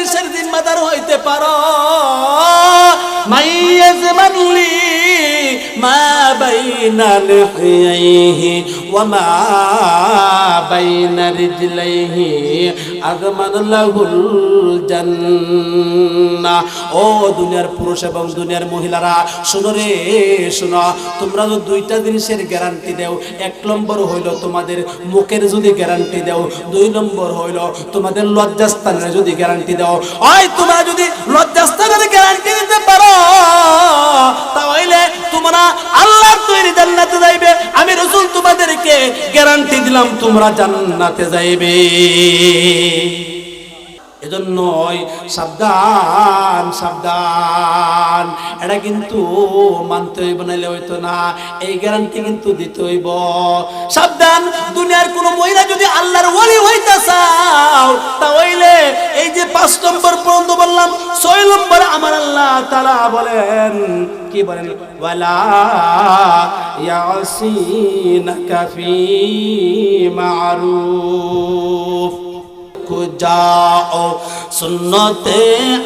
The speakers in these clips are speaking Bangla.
জিনিসের জিম্মাদার হইতে পারো। মাইয়াজ মানলি, মা বাইনা লিহিয়াইহি ওয়া মা বাইনা রিজলাইহি। আগমান জান্নাহ। ও দুনিয়ার পুরুষ এবং দুনিয়ার মহিলারা, শুনো রে, শুনো। তোমরা তো দুইটা জিনিসের গ্যারান্টি দাও, এক নম্বর হইল তোমাদের মুখের যদি গ্যারান্টি দাও, দুই নম্বর হইল তোমাদের লজ্জাস্থানের যদি গ্যারান্টি দাও। ওই তোমরা যদি লজ্জাস্থানের গ্যারান্টি দিতে পারো, তাহলে তোমরা আল্লাহর তৈরি জান্নাতে যাইবে। আমি রসুল তোমাদেরকে গ্যারান্টি দিলাম, তোমরা জান্নাতে যাইবে। এজন্য সাবধান সাবধান। এটা কিন্তু মানতে হইব, নাইলে হইতো না। এই গ্যারান্টি কিন্তু দিতে হইব। সাবধান, দুনিয়ার কোন মহিলা যদি আল্লাহর ওলি হইতে চাও, তাহলে এই যে পাঁচ নম্বর পর্যন্ত বললাম, ছয় নম্বর আমার আল্লাহ তালা বলেন, কি বলেন? ওয়ালা ইয়াসিনাকা ফি মারুফ। کو جاؤ سنت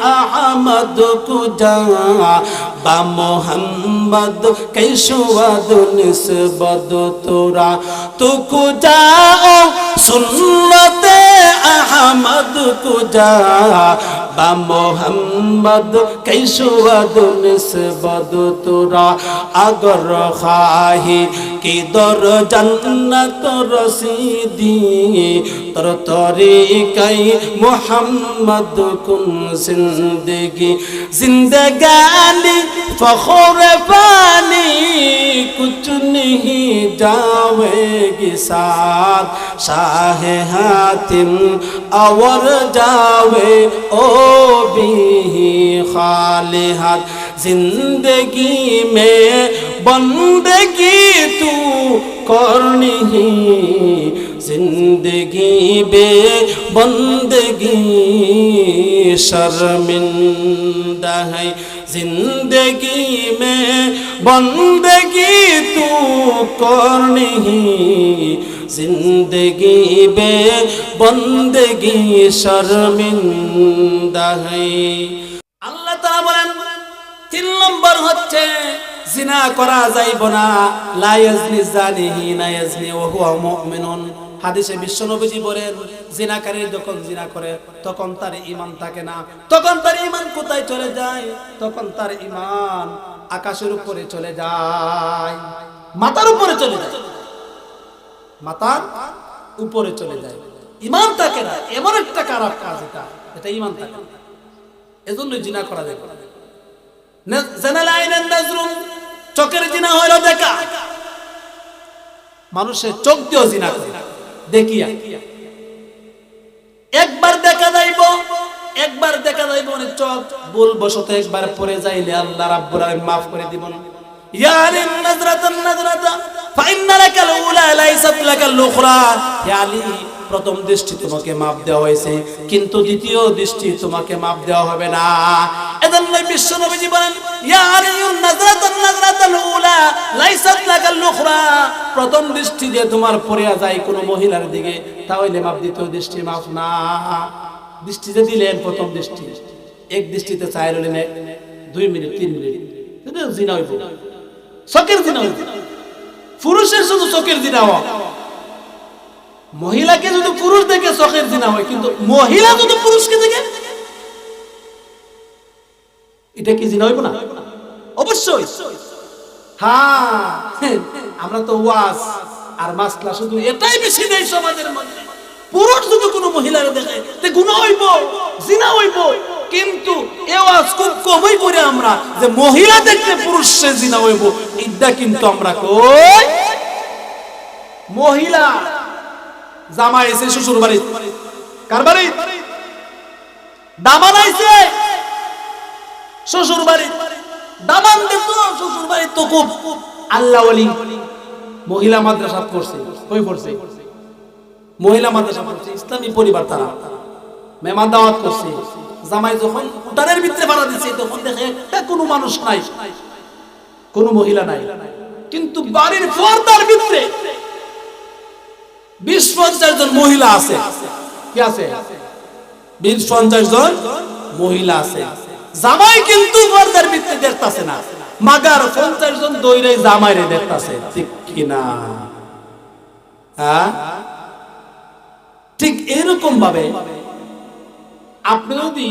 احمد کو جا با محمد کی شواد نسبت تورا تو کو جاؤ سنت احمد کو جا বা মোহাম্মদ কৈশুয়াদ নিসবদ তুরা আগর খাহি কি দর জন্নত রসিদি তোর তরিকাই মোহাম্মদ কুন জিন্দগি? জিন্দগানি ফখর পানি নেহি নহি যাওয়েগি সাথ শাহ হাতিম আওর যাওয়ে ও বিহি খালিহাত। জিন্দগি মে বন্দগি তু করনি জিন্দগি বে বন্দগি শর্মিন্দা হ্যাঁ জিন্দগি মে বন্দগি তু করনি জিন্দগি বে বন্দগি শর্মিন্দা হ্যাঁ আল্লাহ তারা বলেন তিন নম্বর হচ্ছে জিনা করা যাইব না লাইজনি জানিহি নাইজনি ওহুয়া মুমিনুন হাদিসে বিশ্বনবীজি বলেন জিনাকারী যখন জিনা করে, তখন তার ঈমান থাকে না। তখন তার ঈমান কোথায় চলে যায়? তখন তার ঈমান আকাশের উপরে চলে যায়। মাথার উপরে চলে যায়। মাথার উপরে চলে যায়। ঈমান থাকে না, এমন একটা খারাপ কাজ এটা। এটা ঈমান থাকে না। এজন্য জিনা করা যায়। চোখের জিনা হইল দেখা। মানুষের চোখ দিয়েও জিনা করে। দেখিয়া। একবার দেখা যাইব, একবার দেখা যাইব মানে চোখ ভুল বশত একবার পরে যাইলে আল্লাহ রাব্বুল আলামিন maaf করে দিবেন। ইয়া আলী নাজরাতান নাজরাতা, ফাইন্না লাকাল উলা লাইসাত লাকাল উখরা। ইয়া প্রথম দৃষ্টি তোমাকে মাপ দেওয়া হয়েছে, কিন্তু দ্বিতীয় দৃষ্টি তোমাকে মাপ দেওয়া হবে না। এজন্য বিশ্ব নবীজি বলেন, ইয়া আলিয়ুন নাজরাতান নাজরাতাল উলা, লাইসাত লাকাল উখরা। প্রথম দৃষ্টি দিয়ে তোমার পড়ে যায় কোনো মহিলার দিকে, তাহলে মাপ, দ্বিতীয় দৃষ্টি মাপ না। দৃষ্টি যে দিলেন প্রথম দৃষ্টি, এক দৃষ্টিতে চাই রইলেন দুই মিনিট, তিন মিনিট। জিনা হইব। চোখের জিনা হইব। পুরুষের শুধু চোখের জিনা হওয়া। মহিলাকে যদি পুরুষ দেখে চোখের জিনা হয়, কিন্তু মহিলা যদি পুরুষকে দেখে, এটা কি জিনা হইব না? অবশ্যই। হ্যাঁ আমরা তো ওয়াজ আর মাসলা শুধু এটাই বেশি নেই সমাজের মধ্যে। পুরুষ যদি কোনো মহিলার দেখে, তে হইব, জিনা হইব, কিন্তু এ ওয়াজ খুব কমই করে আমরা যে মহিলা দেখলে পুরুষ জিনা হইব। এটা কিন্তু আমরা কই? মহিলা। জামাই এসে শ্বশুর বাড়ি কার বাড়ি? দামান আইছে। শ্বশুর বাড়ি দামান দেখো, শ্বশুর বাড়ি তো খুব আল্লাহ ওলি। মহিলা মাদ্রাসা কই পড়ছে? মহিলা মাদ্রাসা পড়ছে। ইসলামী পরিবার তারা। মেহমান দাওয়াত করছে। জামাই যখন উঠানের ভিতরে ভাড়া দিচ্ছে তখন দেখে একটা কোনো মানুষ নাই। কোনো মহিলা নাই। কিন্তু বাড়ির পর্দার ভিতরে বিশ পঞ্চাশ জন মহিলা আছে। কি আছে? বিশ পঞ্চাশ জন মহিলা আছে। জামাই কিন্তু পর্দার ভিতরে দেখতাছে না। মাগার পঞ্চাশ জন দৈরে জামাইরে দেখতাছে। ঠিক কিনা? হ্যাঁ? ঠিক এরকম ভাবে আপনি যদি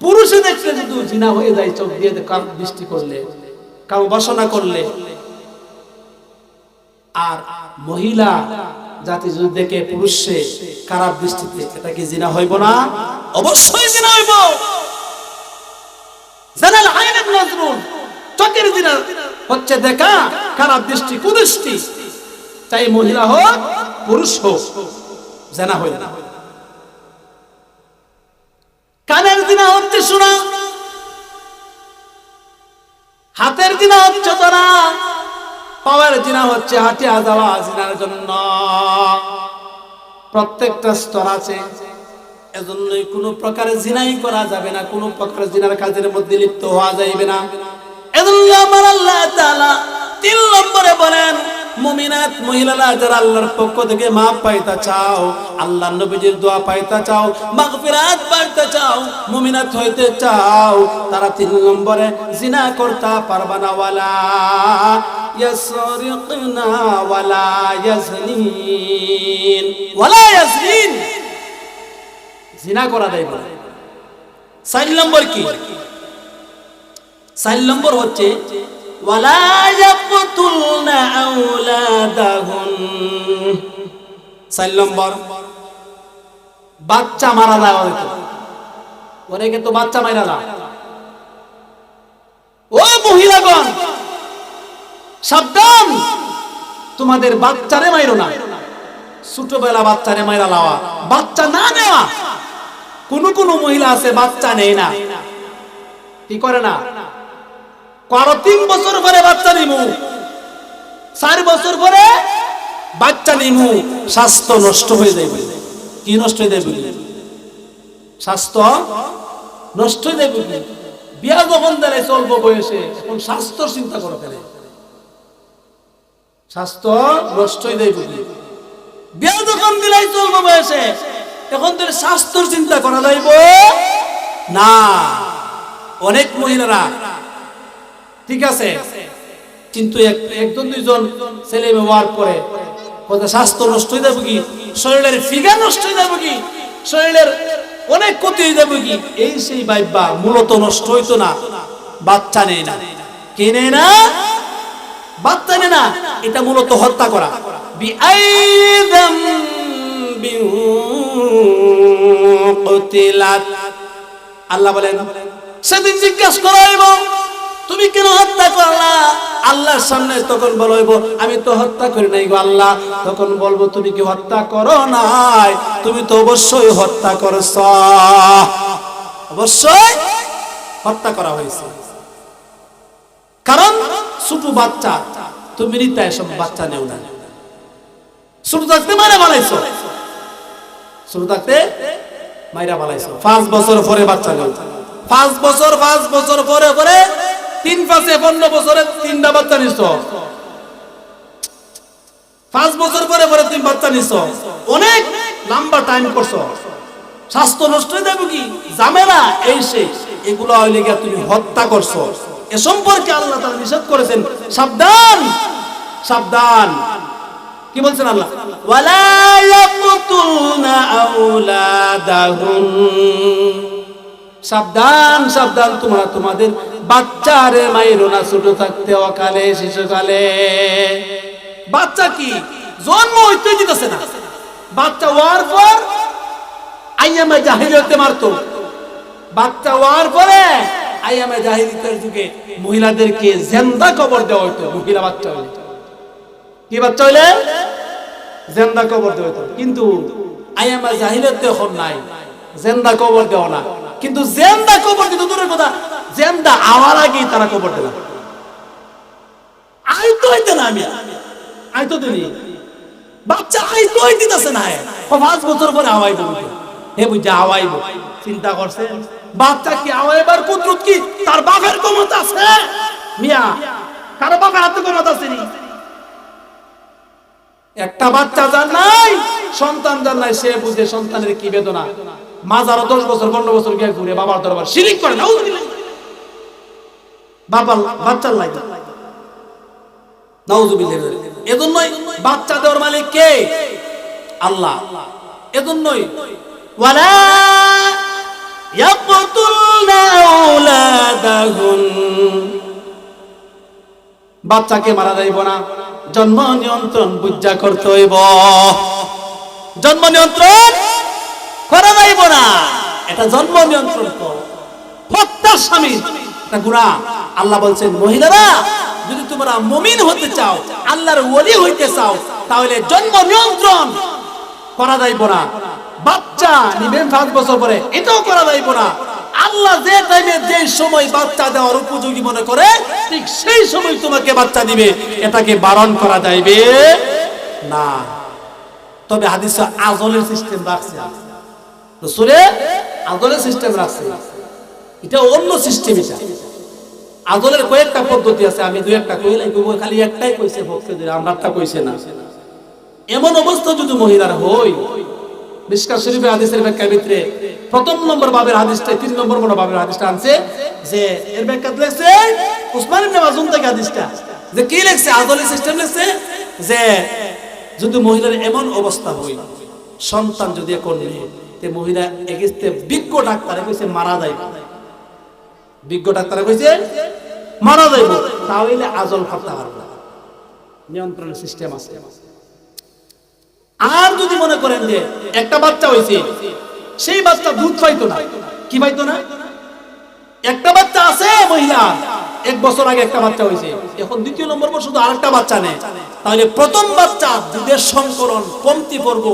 পুরুষে দেখলে যদি জিনা হয়ে যায়, চোখ দিয়ে কারও দৃষ্টি করলে, কারও বাসনা করলে, আর মহিলা জাতি যদি দেখে পুরুষে খারাপ দৃষ্টিতে এটা কি জিনা হইব না? অবশ্যই জিনা হইব। জানাল আইনের নজরুল। চোখের জিনা হচ্ছে দেখা খারাপ দৃষ্টি, কুদৃষ্টি। চাই মহিলা হোক, পুরুষ হোক, জানা হইল কানের দিনা হচ্ছে শোনা হাতের দিনা হচ্ছে তোরা পাওয়ার দিনা হচ্ছে হাটিয়া যাওয়া জিনার জন্য। প্রত্যেকটা স্তর আছে। এজন্যই কোনো প্রকারে জিনাই করা যাবে না, কোনো প্রকারে জিনার কাজের মধ্যে লিপ্ত হওয়া যাইবে না। এজন্য আমার আল্লাহ তিন নম্বরে বলেন, মুমিনাত মহিলারা যারা আল্লাহর পক্ষ থেকে মাফ পাইতা চাও, আল্লাহ নবীজির দোয়া পাইতা চাও, মাগফিরাত পাইতা চাও, মুমিনাত হইতে চাও, তারা তিন নম্বরে জিনা করতা পারবা না ওয়ালা। ইয়াসরিকনা ওয়ালা ইয়াজনিন ওয়ালা ইয়াজনিন জিনা করা দেয় বলে। চার নম্বর কি? চার নম্বর হচ্ছে, ওয়ালা ইয়াকতুলনা আওলাদাহুন। চার নম্বর, বাচ্চা মারা যায় হয়তো অনেকে তো বাচ্চা মারা যায় ও মহিলাগণ সাবধান! তোমাদের বাচ্চারে মাইরো না। ছোটবেলা বাচ্চারে মাইরা লাওয়া। বাচ্চা না নেওয়া। কোন কোন মহিলা আছে, বাচ্চা নেয় না। কি করে না? কারও তিন বছর পরে বাচ্চা নিমু। চার বছর পরে বাচ্চা নিমু। স্বাস্থ্য নষ্ট হয়ে যাবে কি নষ্ট হয়ে যাবে স্বাস্থ্য নষ্ট হয়ে যাবে বিয়া যখন দেয় অল্প বয়সে, এখন স্বাস্থ্য চিন্তা করো কেন স্বাস্থ্য নষ্ট হয়ে যাবে বিয়া যখন দিলাই চলবো বয়সে। এখন তোর স্বাস্থ্যর চিন্তা করা যাইব? না। অনেক মহিলারা। ঠিক আছে। কিন্তু এক- একজন, দুইজন ছেলে ব্যবহার করে। কোথায় স্বাস্থ্য নষ্ট হয়ে যাবে কি শরীরের ফিগার নষ্ট হয়ে যাবে কি শরীরের অনেক ক্ষতি হয়ে যাবে কি এই সেই বাইবা মূলত নষ্ট হইতো না। বাচ্চা নেই না। কে নেই না? বাচ্চা না, এটা মূলত হত্যা করা। আল্লাহ বলেন, সেদিন জিজ্ঞাসা করা হইব তুমি কেন হত্যা করলা? আল্লাহর সামনে তখন বলব আমি তো হত্যা করি নাই গো আল্লাহ। তখন বলব, তুমি কি হত্যা করো নাই? তুমি তো অবশ্যই হত্যা করছ। অবশ্যই হত্যা করা হয়েছে। কারণ ছোট বাচ্চা, তুমি নিতে এসব বাচ্চা নেও না। ছোট থাকতে বানাইছো। ছোট থাকতে বানাইছো। পাঁচ বছর পরে বাচ্চা নেও। পাঁচ বছর পাঁচ বছর পরে পরে তিন পাঁচে পনেরো বছরে তিনটা বাচ্চা নিছ। পাঁচ বছর পরে পরে তুমি বাচ্চা নিছ। অনেক লম্বা টাইম করছ। স্বাস্থ্য নষ্ট হয়ে যাবে কি? জামেলা এই সেই এগুলো হইলে গিয়া তুমি হত্যা করছ। এ সম্পর্কে আল্লাহ তাআলা নিষেধ করেছেন। সাবধান সাবধান। কি বলছেন আল্লাহ? ওয়ালা ইয়াকতুলনা আওলাদাহুম সাবধান সাবধান তোমরা তোমাদের বাচ্চারে মাইরো না ছোট থাকতে অকালে শিশুকালে। বাচ্চা কি? জন্ম হইতে দিতেছে না। বাচ্চা হওয়ার পর আইয়ামে জাহিলিয়তে মারতো। বাচ্চা হওয়ার পরে আইয়ামে জাহিলিয়তের যুগে মহিলাদেরকে জেন্দা কবর দেওয়া হইতো, মহিলা বাচ্চা হইলে। কি বাচ্চা হইলে? জেন্দা কবর দেওয়া হইতো। কিন্তু আইয়ামে জাহিলিয়তে এখন নাই, জেন্দা কবর দেওয়া না। কিন্তু জেন্দা কবর কিন্তু দূরের কথা, জেন্দা আওয়ার আগেই তারা কবর দিলাম আইতো হইতে না আমি। আইতো দিনি বাচ্চা আইতোই দিতেছে না হে। ও পাঁচ বছর পরে আওয়াইব বুঝে। হে বুঝে আওয়াইব। চিন্তা করছে? বাচ্চা কি? আওয়াইবার কুদরত কি? তার বাপের ক্ষমতা আছে? মিয়া, কারও বাপের হাতে ক্ষমতা আছে একটা বাচ্চা যার নাই, সন্তান যার নাই, সে বুঝে সন্তানের কি বেদনা? মাজারও দশ বছর, পনেরো বছর গিয়ে ঘুরে বাবার দরবার শিরিক করে না বাবা বাচ্চার লাগে এজন্যই বাচ্চা দেওয়ার মালিক কে? আল্লাহ। এজন্যই। ওয়ালা বাচ্চাকে মারা যাইব না, জন্ম নিয়ন্ত্রণ বুঝা করতে হইব। জন্ম নিয়ন্ত্রণ করা যাইব না, এটা জন্ম নিয়ন্ত্রণ কর স্বামী এটা গুণা। আল্লাহ বলছেন, মহিলারা, যদি তোমরা মুমিন হতে চাও, আল্লাহর ওলি হইতে চাও, তাহলে জন্ম নিয়ন্ত্রণ করা যাইব না। বাচ্চা নিবেন পাঁচ বছর পরে, এটাও করা যাইব না। আল্লাহ যে টাইমে যে সময় বাচ্চা দেওয়ার উপযোগী মনে করে, ঠিক সেই সময় তোমাকে বাচ্চা দিবে। এটাকে বারণ করা যাইবে না। তবে হাদিস আজলের সিস্টেম রাখছে। রসুলে আদলের সিস্টেম রাখছে। এটা অন্য সিস্টেম এটা। আজলের কয়েকটা পদ্ধতি আছে, আমি দুই একটা কইলাই কইব খালি একটাই কইছে, ভক্তদের, আমরাটা কইছে না। এমন অবস্থা যদি মহিলার হই মিশকা শরীফের হাদিসের ব্যাখ্যা ভিতরে প্রথম নম্বর বাবের হাদিসটা তিন নম্বর মনে বাবের হাদিসটা আনছে যে এর ব্যাখ্যা লেখছে উসমান ইবনে মাজুন থেকে হাদিসটা। যে কি লেখছে? আদলের সিস্টেম লেখছে যে যদি মহিলার এমন অবস্থা হই সন্তান যদি করলে তে মহিলা এগেস্তে বিজ্ঞ ডাক্তারে কইছে মারা যাইব। বিজ্ঞ ডাক্তারে কইছে মারা যাইব। তাহলে আজল করতে পারবে না। নিয়ন্ত্রণের সিস্টেম আছে। আর যদি মনে করেন যে একটা বাচ্চা হইছে, সেই বাচ্চা দুধ পাইতো না, কি পাইতো না? একটা বাচ্চা আছে মহিলা, এক বছর আগে একটা বাচ্চা হয়েছে এখন দ্বিতীয় নম্বর পর শুধু আরেকটা বাচ্চা নেই। তাহলে প্রথম বাচ্চা দুধের সংকলন কমতি পড়ব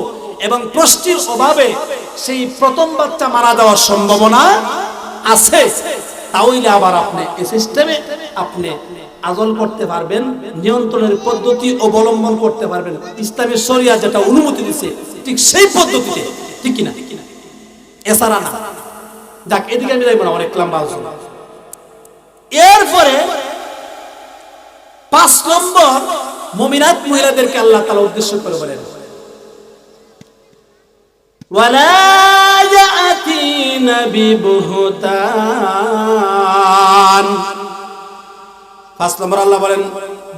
এবং পুষ্টির অভাবে সেই প্রথম বাচ্চা মারা যাওয়ার সম্ভাবনা আছে। তাহলে আবার আপনি এই সিস্টেমে আপনি আজল করতে পারবেন নিয়ন্ত্রণের পদ্ধতি অবলম্বন করতে পারবেন ইসলামী শরিয়া যেটা অনুমতি দিচ্ছে ঠিক সেই পদ্ধতিতে ঠিক কিনা এছাড়া না যাক এদিকে আমি যাইব না অনেক লম্বা আলোচনা এরপরে পাঁচ নম্বর মমিনাত মহিলাদেরকে আল্লাহ তালা উদ্দেশ্য করে বলেন ولا يأتين ببهتان পাঁচ নম্বর আল্লাহ বলেন,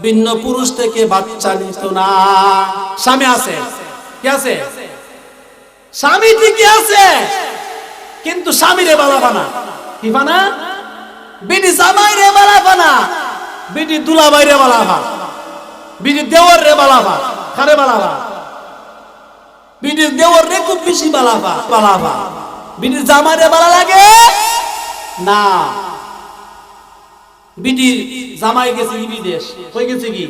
ভিন্ন পুরুষ থেকে বাচ্চা নিত না। স্বামী আছে? কি আছে? স্বামী ঠিকই আছে, কিন্তু স্বামীরে বালাবা না। কি বানা? বিডি জামাই রে বালাবা না, বিডি দুলাবাই রে বালাবা, বিডি দেওয়ার রে বালাবা, কারে বালাবা? বিডি দেওয়ার রে খুব বেশি বালাবা বালাবা। বিডি জামাই রে বালা লাগে? না। জামাই গেছে বিদেশ। হয়ে গেছে কি?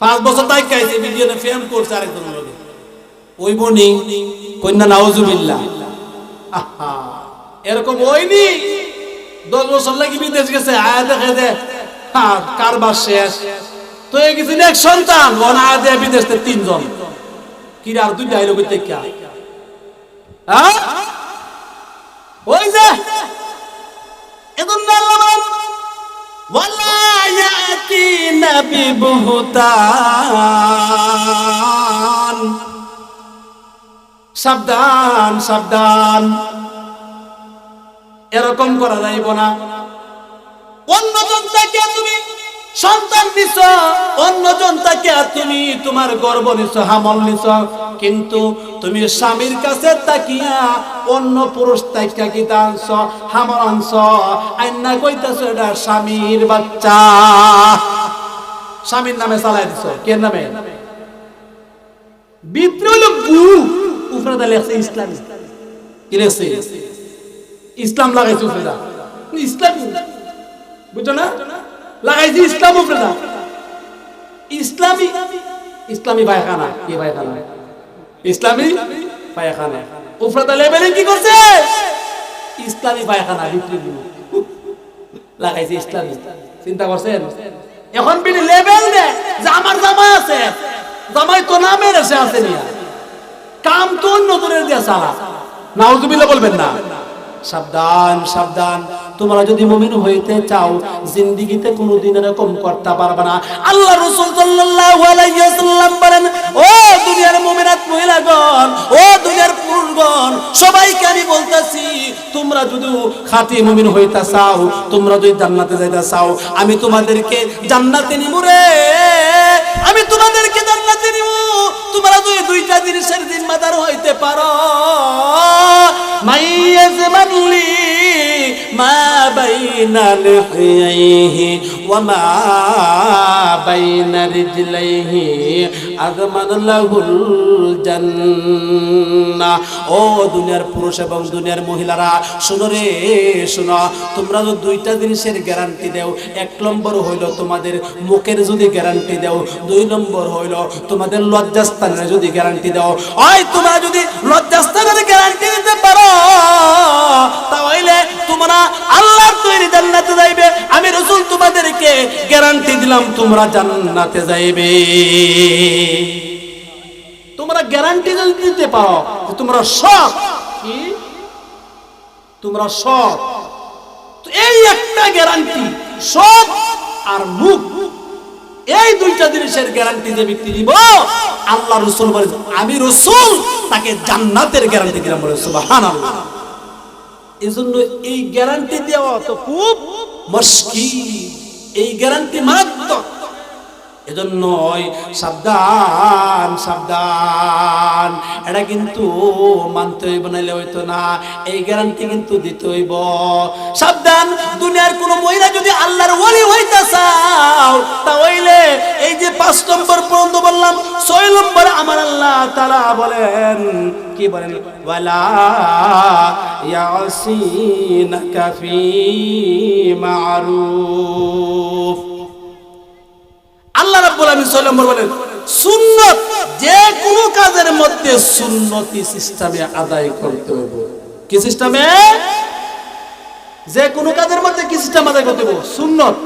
পাঁচ বছর তাই খাইছে করছে আরেকজনের লগে। ওই বনি কন্যা নাউজুবিল্লাহ। আহা, এরকম দশ বছর লাগি বিদেশ গেছে আয়া দে কারবার শেষ। তো এ গেছিল এক সন্তান আয়া দেয় বিদেশ তিনজন। কি রে, আর দুই ডাইলগ থেকে হ্যাঁ ওই যে এজন্য আল্লাহ সাবধান সাবধান। এরকম করা যাইব না। অন্যজন তাকে তুমি সন্তান নিছ, অন্যজন থেকে তুমি তোমার গর্ব নিছ, হামল নিছ। কিন্তু তুমি স্বামীর কাছে তাকিয়া অন্য পুরুষ তাকিয়া কি আনছ, হামল আনছ। আইনা কইতাছ, এটা স্বামীর বাচ্চা। স্বামীর নামে চালাই দিছ কে নামে? ভিতরে হলো গু উপরে লেখছে ইসলাম। কি লেখছে ইসলাম লাগাইছে উপরে ইসলাম। বুঝছ না? লাগাইছে ইসলাম উপরে দা ইসলামী ইসলামী পায়খানা। কি পায়খানা? ইসলামী পায়খানা। উপরে দা লেবেলিং কি করছে? ইসলামী পায়খানা গু লাগাইছে ইসলামী। চিন্তা করছেন? এখন বিনি লেবেল দে যে আমার জামা আছে। জামাই তো না মেরেছে আছে কাম তো অন্য দূরের দিয়া চালা। নাউজুবিল্লাহ বলবেন না। সাবধান সাবধান। তোমরা যদি মুমিন হইতে চাও, জিন্দিগিতে কোনোদিন এরকম করতে পারবে না। আল্লাহ রাসূল সাল্লাল্লাহু বলেন, ও দুনিয়ার মুমিনাত মহিলাগণ, ও দুনিয়ার পুরুষগণ, সবাইকে আমি বলতেছি, তোমরা যদি খাঁটি মুমিন হইতে চাও, তোমরা যদি জান্নাতে যাইতে চাও, আমি তোমাদেরকে জান্নাতে নিব রে। আমি তোমাদেরকে জান্নাতে নিব তোমরা যদি দুইটা জিনিসের জিম্মাদার হইতে পারো। মাইয়াজ মানলি। মা লিহিয়াইহি ওয়া মা বাইনা রিজলাইহি আযমান লাহুল জান্নাহ ও দুনিয়ার পুরুষ এবং দুনিয়ার মহিলারা, শুনো রে, শুনো, তোমরা যদি দুইটা জিনিসের গ্যারান্টি দাও, এক নম্বর হইল তোমাদের মুখের যদি গ্যারান্টি দাও, দুই নম্বর হইল তোমাদের লজ্জাস্থানের যদি গ্যারান্টি দাও। হয় তোমরা যদি লজ্জাস্থানের গ্যারান্টি দিতে পারো, তাহলে তোমরা তৈরি জান্নাতে যাইবে। আমি রসুল তোমাদেরকে গ্যারান্টি দিলাম, তোমরা জান্নাতে যাইবে। তোমরা গ্যারান্টি যদি দিতে তোমরা কি? তোমরা তো এই একটা গ্যারান্টি সৎ আর মুখ। এই দুইটা জিনিসের গ্যারান্টি যে ব্যক্তি দিব আল্লাহ রসুল বলে আমি রসুল তাকে জান্নাতের গ্যারান্টি দিলাম বলে, সুবহানাল্লাহ। এই জন্য এই গ্যারান্টি দেওয়া তো খুব মুশকিল। এই গ্যারান্টি মারাত্মক। এজন্য সাবধান সাবধান। এটা কিন্তু মানতে হইব, নাইলে হইতো না। এই গ্যারান্টি কিন্তু দিতে হইব। সাবধান, দুনিয়ার কোন মহিলা যদি আল্লাহর ওলি হইতে চাও, তাহলে এই যে পাঁচ নম্বর বললাম, ছয় নম্বর আমার আল্লাহ তারা বলেন, কি বলেন? আল্লাহ রাব্বুল আলামিন ছয় নম্বর বলেন, সুন্নত যে কোনো কাজের মধ্যে সুন্নতি সিস্টেমে আদায় করতে হবে কি সিস্টেমে? যে কোনো কাজের মধ্যে কি সিস্টেম আদায় করতে হবে সুন্নত।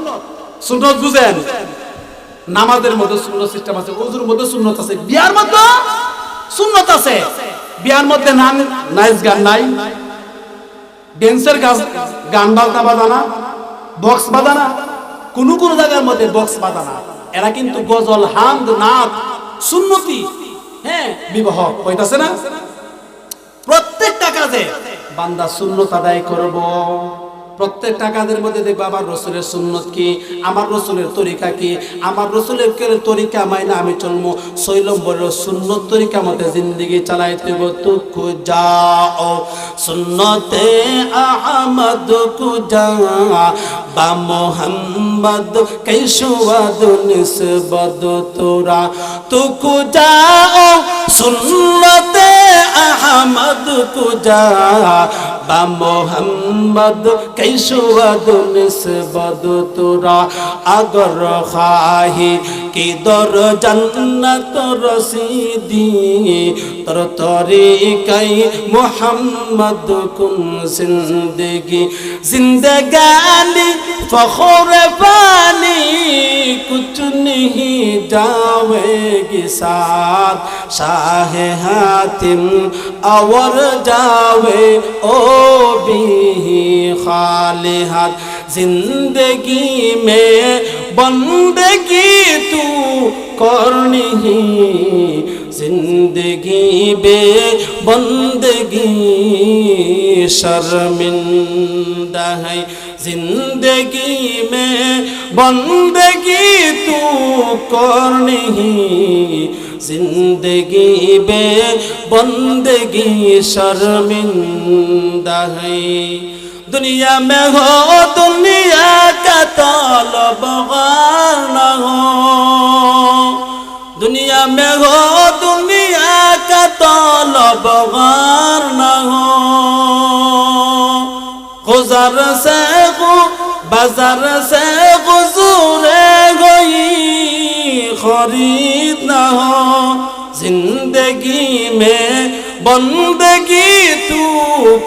সুন্নত বুঝেন। নামাজের মধ্যে সুন্নত সিস্টেম আছে ওজুর মধ্যে সুন্নত আছে, বিয়ার মধ্যে সুন্নত আছে। বিয়ার মধ্যে নাম নাইস গান নাই। ডেন্সের গাছ, গান বাজনা বাজানা, বক্স বাজানা, কোন কোন জায়গার মধ্যে বক্স বাজানা। এরা কিন্তু গজল, হামদ নাথ সুন্নতি হ্যাঁ বিবাহ হইতাছে না? প্রত্যেকটা কাজে বান্দা সুন্নত আদায় করব। প্রত্যেকটা কাজের মধ্যে দেখব আমার রসুলের সুন্নত কি? আমার রসুলের তরিকা কি? আমার রসুলের তরিকা মাইনা আমি চলবো শৈলম্বর সুন্নত তরিকা মতে জিন্দগি চালাই হইব তুকু যাও সুন্নতে আহমদ কুজা বা মোহাম্মদ কৈশুয়াদ নিসবদ তোরা? তুকু যাও, সুন্নতে আহমদ কুজা বা মোহাম্মদ কৈশুয়াদ নিসবদ তোরা? আগর খাহি কি দর জান্নাত রসিদি? তর তরিকাই মোহাম্মদ কুন জিন্দেগি? জিন্দেগালি, ফখর পানি কুছ নহি যাওয়েগি সাথ? শাহ হাতিম আওর যাওয়ে, ও বিহি খালি হাত জিন্দগি মে বন্দগি তু করনি জিন্দগি বে বন্দগি শর্মিন্দা হ্যাঁ জিন্দগি মে বন্দগি তু করনি জিন্দগি বে বন্দগি শর্মিন্দা হ্যাঁ दुनिया में हो दुनिया का तलब न हो दुनिया में हो दुनिया का तलब न हो गुजर से गु बाजार से गुजूर गई खरीद न हो जिंदगी में বন্দগি তু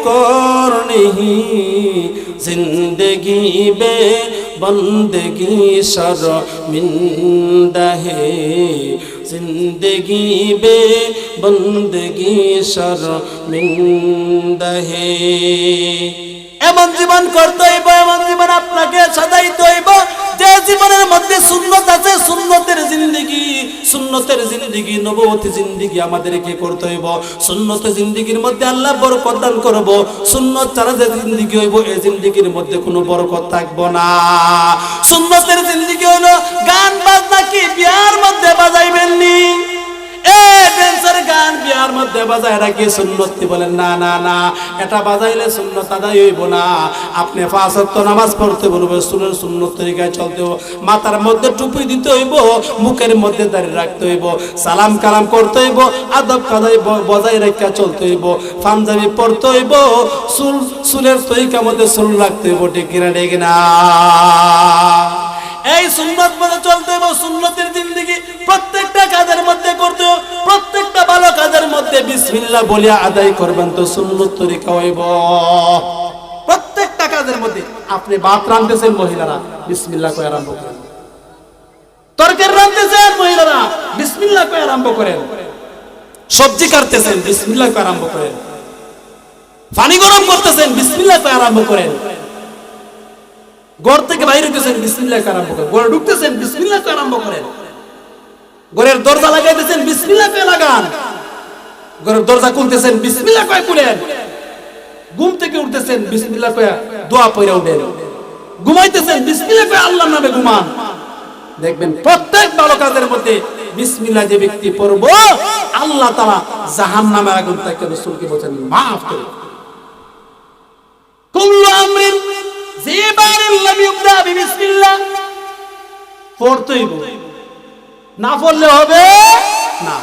কর জিন্দগি বে বন্দগি সর মিন্দহে। জিন্দগি বে বন্দগি সর মিন্দহে। এমন জীবন করতে হইব, এমন জীবন আপনাকে সাজাইতে হইব। যে জীবনের মধ্যে সুন্নত আছে, সুন্নতের জিন্দিগি সুন্নতের জিন্দিগি নবতী জিন্দিগি আমাদেরকে করতে হইব। সুন্নত জিন্দিগির মধ্যে আল্লাহ বরকত দান করব। সুন্নত ছাড়া যে জিন্দিগি হইব এই জিন্দিগির মধ্যে কোনো বরকত থাকব না। সুন্নতের জিন্দিগি হলো গান বাজনা কি, বিয়ার মধ্যে বাজাইবেন নি এ ড্যান্সার গান বিয়ার মধ্যে বাজায় রাখি সুন্নতি বলেন, না না না, এটা বাজাইলে সুন্নত আদায় হইব না। আপনি নামাজ পড়তে বলবে সুন্নত তরিকায় চলতে হইব, মাথার মধ্যে টুপি দিতে হইব, মুখের মধ্যে দাঁড়িয়ে রাখতে হইব, সালাম কালাম করতে হইব, আদব কাদাই বজায় চলতে হইব, পাঞ্জাবি পড়তে হইব, চুল চুলের তরিকার মধ্যে চুল রাখতে হইব, ঠিক কিনা না এই সুন্নত মতো চলতে হবে সুন্নতের জিন্দিগি প্রত্যেকটা কাজের মধ্যে ভালো কাজের মধ্যে বিসমিল্লাহ বলিয়া আদায় করবেন তো সুন্নত তরিকা হইব। প্রত্যেকটা কাজের মধ্যে আপনি রাঁধতেছেন মহিলারা, বিসমিল্লাহ কয়ে আরম্ভ করেন। রাঁধতেছেন মহিলারা, বিসমিল্লাহ কয়ে আরম্ভ করেন। সবজি কাটতেছেন, বিসমিল্লাহ কয়ে আরম্ভ করেন। পানি গরম করতেছেন, বিসমিল্লাহ কয়ে আরম্ভ করেন। ঘর থেকে বাইরে হইতেছেন বিসমিল্লাহ আরম্ভ করেন। ঘরে ঢুকতেছেন, বিসমিল্লাহ আরম্ভ করেন। ঘরের দরজা লাগাইতেছেন, বিসমিল্লাহ কয়ে লাগান। ঘরের দরজা খুলতেছেন, বিসমিল্লাহ কয়ে খুলেন। ঘুম থেকে উঠতেছেন, বিসমিল্লাহ কয়ে দোয়া পড়ে উঠেন। ঘুমাইতেছেন, বিসমিল্লাহ কয়ে আল্লাহর নামে ঘুমান। দেখবেন প্রত্যেক ভালো কাজের মধ্যে বিসমিল্লাহ যে ব্যক্তি পড়ব, আল্লাহ তাআলা জাহান্নামের আগুন থেকে রাসূলকে বলেন মাফ করে কুল্লু আমরিন জিবারিন লাম ইবদা বিসমিল্লাহ। পড়তেই। না পড়লে হবে? না।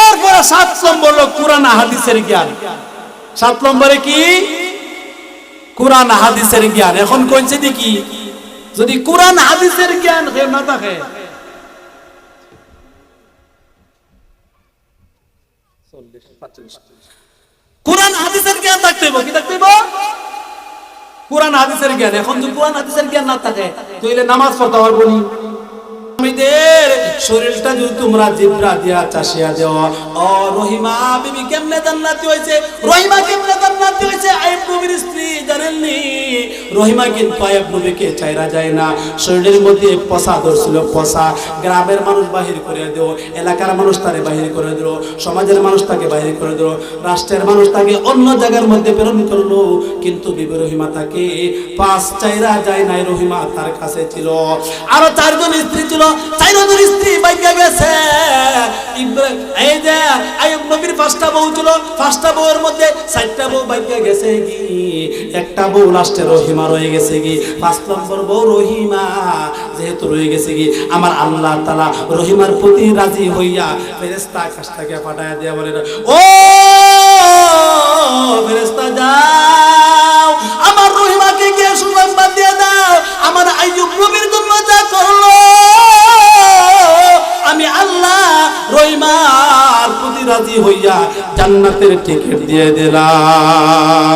এরপরে সাত নম্বর হলো কোরআন হাদিসের জ্ঞান। সাত নম্বরে কি? কোরআন হাদিসের জ্ঞান। এখন কইছে দেখি যদি কোরআন হাদিসের জ্ঞান হে না থাকে, কোরআন হাদিসের জ্ঞান থাকতে হইব। কি থাকতে হইব? কোরআন হাদিসের জ্ঞান। এখন যদি কোরআন হাদিসের জ্ঞান না থাকে, তাহলে নামাজ পড়তে পারব নি। শরীরটা যদি তোমরা দিয়া চাষিয়া দেওয়া ও রহিমা বিবি কেমনে জান্নাতি হয়েছে? রহিমা কেমনে জান্নাতি হয়েছে? আইব নবীর স্ত্রী রহিমা নবীকে চাইরা যায় না। শরীরের মধ্যে পচা ধরছিল পচা। গ্রামের মানুষ বাহির করে দিও, এলাকার মানুষ তারে বাহির করে দিল, সমাজের মানুষ তাকে বাহির করে দিল, রাষ্ট্রের মানুষ তাকে অন্য জায়গার মধ্যে প্রেরণ করল। কিন্তু বিবি রহিমা তাকে পাঁচ চাইরা যায় নাই, রহিমা তার কাছে ছিল। আরও চারজন স্ত্রী ছিল যেহেতু রয়ে গেছে আমার আল্লাহ তালা রহিমার প্রতি রাজি হইয়া ফেরেস্তা আকাশটাকে পাঠায় দেয়া বলে ও ফেরেস্তা যাও, আমার রহিমাকে গিয়ে সুসংবাদ দিয়ে দাও। আমার আইয়ুব নবীর জন্য যা করল আমি আল্লাহ রইমার প্রতি রাজি হইয়া জান্নাতের টিকিট দিয়ে দিলাম।